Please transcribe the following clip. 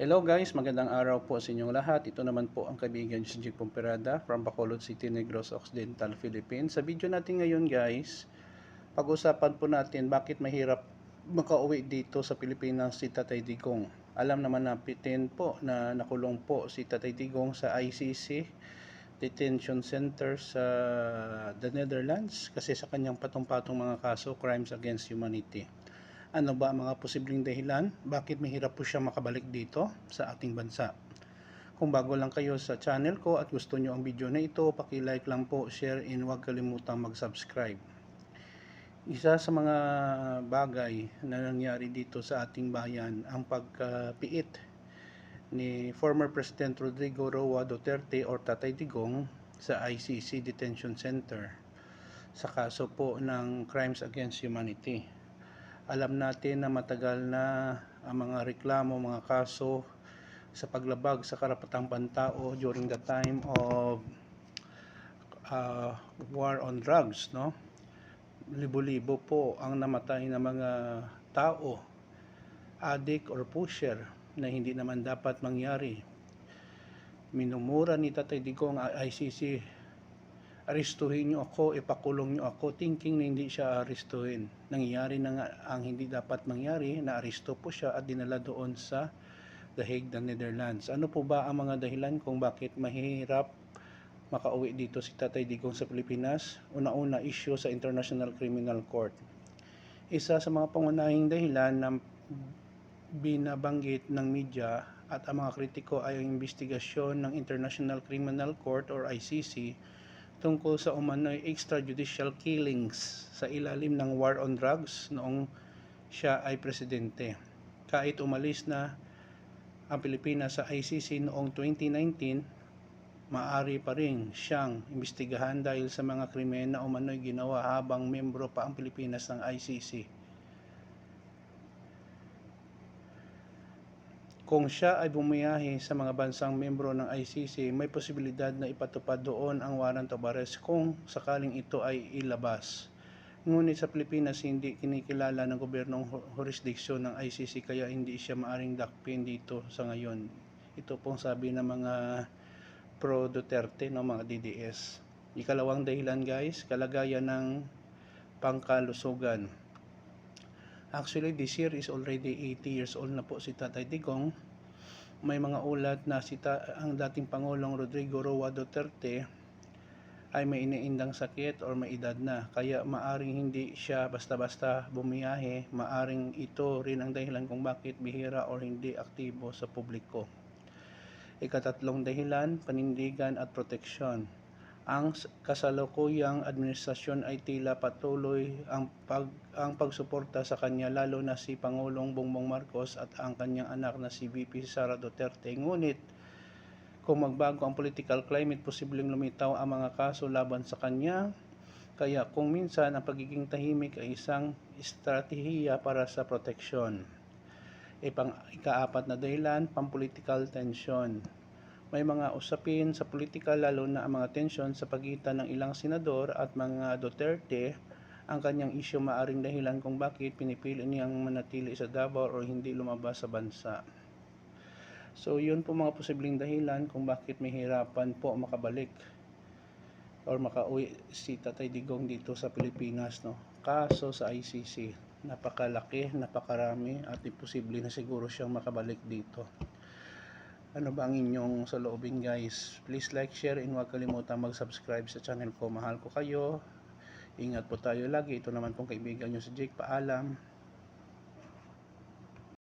Hello guys, magandang araw po sa inyong lahat. Ito naman po ang kaibigan si Jig Pomperada from Bacolod City, Negros Occidental, Philippines. Sa video natin ngayon guys, pag-usapan po natin bakit mahirap makauwi dito sa Pilipinas si Tatay Digong. Alam naman natin po na nakulong po si Tatay Digong sa ICC Detention Center sa the Netherlands kasi sa kanyang patong-patong mga kaso, crimes against humanity. Ano ba ang mga posibleng dahilan? Bakit mahirap po siya makabalik dito sa ating bansa? Kung bago lang kayo sa channel ko at gusto nyo ang video na ito, paki-like lang po, share, and huwag kalimutang mag-subscribe. Isa sa mga bagay na nangyari dito sa ating bayan, ang pagpiit ni former President Rodrigo Roa Duterte or Tatay Digong sa ICC Detention Center sa kaso po ng Crimes Against Humanity alam natin na matagal na ang mga reklamo, mga kaso sa paglabag sa karapatang pantao during the time of uh, war on drugs, no? Libo-libo po ang namatay na mga tao, addict or pusher na hindi naman dapat mangyari. Minumura ni Tatay Digong ICC aristuhin nyo ako, ipakulong nyo ako, thinking na hindi siya aristuhin. Nangyayari na nga ang hindi dapat mangyari, na aristo po siya at dinala doon sa The Hague, the Netherlands. Ano po ba ang mga dahilan kung bakit mahirap makauwi dito si Tatay Digong sa Pilipinas? Una-una, issue sa International Criminal Court. Isa sa mga pangunahing dahilan na binabanggit ng media at ang mga kritiko ay ang investigasyon ng International Criminal Court or ICC tungkol sa umano'y extrajudicial killings sa ilalim ng war on drugs noong siya ay presidente. Kahit umalis na ang Pilipinas sa ICC noong 2019, maari pa rin siyang imbestigahan dahil sa mga krimen na umano'y ginawa habang membro pa ang Pilipinas ng ICC. Kung siya ay bumiyahe sa mga bansang membro ng ICC, may posibilidad na ipatupad doon ang warrant of arrest kung sakaling ito ay ilabas. Ngunit sa Pilipinas, hindi kinikilala ng gobyernong jurisdiksyon ng ICC kaya hindi siya maaring dakpin dito sa ngayon. Ito pong sabi ng mga pro Duterte, no, mga DDS. Ikalawang dahilan guys, kalagayan ng pangkalusugan. Actually, this year is already 80 years old na po si Tatay Digong. May mga ulat na si ta- ang dating Pangulong Rodrigo Roa Duterte ay may iniindang sakit or may edad na. Kaya maaring hindi siya basta-basta bumiyahe. Maaring ito rin ang dahilan kung bakit bihira or hindi aktibo sa publiko. Ikatatlong dahilan, panindigan at proteksyon ang kasalukuyang administrasyon ay tila patuloy ang pag ang pagsuporta sa kanya lalo na si Pangulong Bongbong Marcos at ang kanyang anak na si VP Sara Duterte. Ngunit kung magbago ang political climate, posibleng lumitaw ang mga kaso laban sa kanya. Kaya kung minsan ang pagiging tahimik ay isang estratehiya para sa proteksyon. Ipang ikaapat na dahilan, pampolitical tension may mga usapin sa politika lalo na ang mga tensyon sa pagitan ng ilang senador at mga Duterte ang kanyang isyu maaring dahilan kung bakit pinipili niyang manatili sa Davao o hindi lumabas sa bansa. So yun po mga posibleng dahilan kung bakit mahirapan po makabalik or makauwi si Tatay Digong dito sa Pilipinas no. Kaso sa ICC napakalaki, napakarami at imposible na siguro siyang makabalik dito ano ba ang inyong saloobin guys? Please like, share and huwag kalimutan mag-subscribe sa channel ko. Mahal ko kayo. Ingat po tayo lagi. Ito naman pong kaibigan nyo si Jake. Paalam